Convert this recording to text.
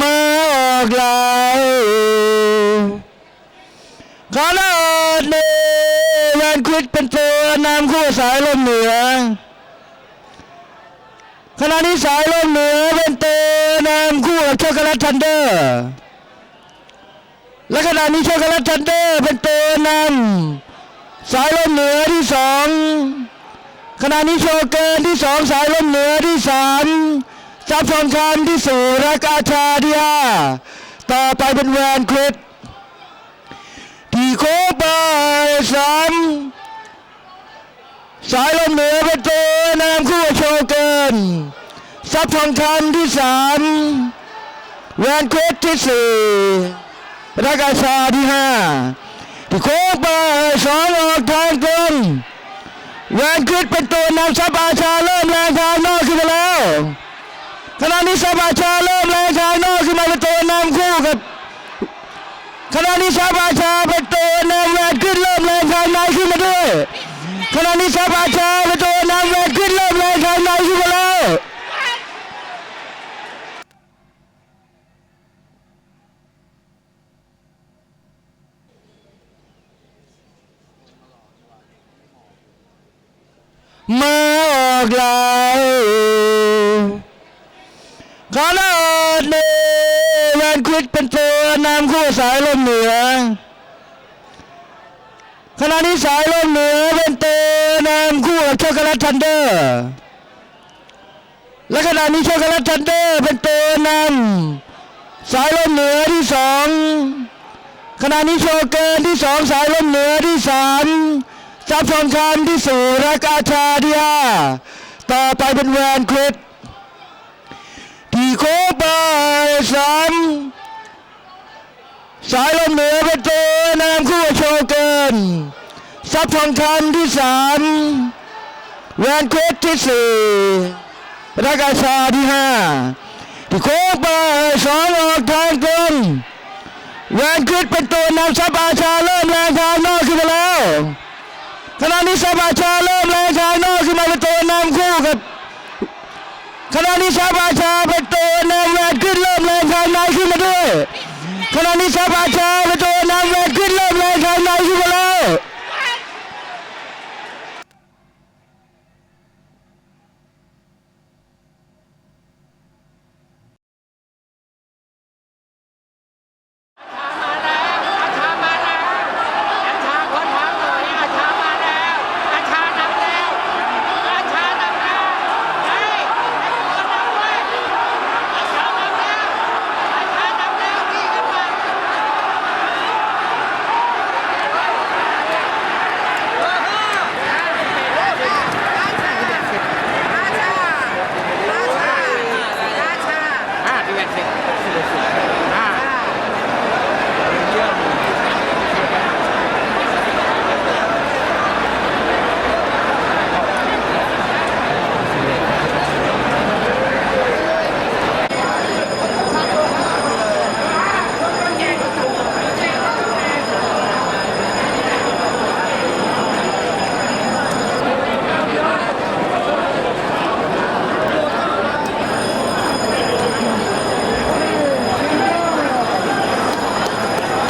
มาออกลายขนาดนี้แวนควิดเป็นตัวนำคู่สายลมเหนือขณะนี้สายลมเหนือเป็นตัวนำคู่กับช็อกโกแลตทันเดอร์และขณะนี้ช็อกโกแลตทันเดอร์เป็นตัวนำสายลมเหนือที่สองขณะนี้โชเกนที่สองสายลมเหนือที่สาม ซับทองคำที่สี่รักอาชาที่ห้าต่อไปเป็นแวนคริสที่โคบายสามสายลมเหนือป็นตัวนำคู่โชเกินซับทองคำที่สามแวนคริสที่สี่รักอาชาที่ห้าที่โคไปสองออกทางตรงแวนคริสเป็นตัวนำซับอาชาเริ่มแรงทางนอกขึ้นมาแล้ว ขณะนี้ซับาชาเริ่มแรงทางนอกขึ้นมาเป็นตัวนำคู่กับขณะนี้ซับาชาเป็นตัวนำแวนคริสเริ่มแรงทางในขึ้นมาด้วยขณะนี้ซับาชาเป็นตัวนำแวนคริสเริ่มแรงทางในขึ้นมาแล้วมาออกลายขนาดนี้แวนควิด เป็นตัวนำคู่สายลมเหนือขณะนี้สายลมเหนือเป็นตัวนำคู่กับช็อกโกแลทันเดอร์และขณะนี้ช็อกโกแลทันเดอร์เป็นตัวนำสายลมเหนือที่สองขณะนี้โชเกนที่สองสายลมเหนือที่สามซับทองคำที่สี่รักอาชาที่ห้าต่อไปเป็นแวนคริสที่โคบายสาม สายลมเหนือเป็นตัวนำคู่กับโชเกินซับทองคำที่สามแวนคริสที่สี่รักาชาที่ห้าที่โคบายสองออกทางตรงแวนคริสเป็นตัวนำซับอาชาเริ่มแรงทางนอกขึ้นมาแล้วขณะนี้ซับอาชาเริ่มแรงทางนอกขึ้นมาเป็นตัวนำคู่กับขณะนี้ซับอาชาเป็นตัวนำแวนคริสเริ่มแรงทางในขึ้นมาด้วย ขณะนี้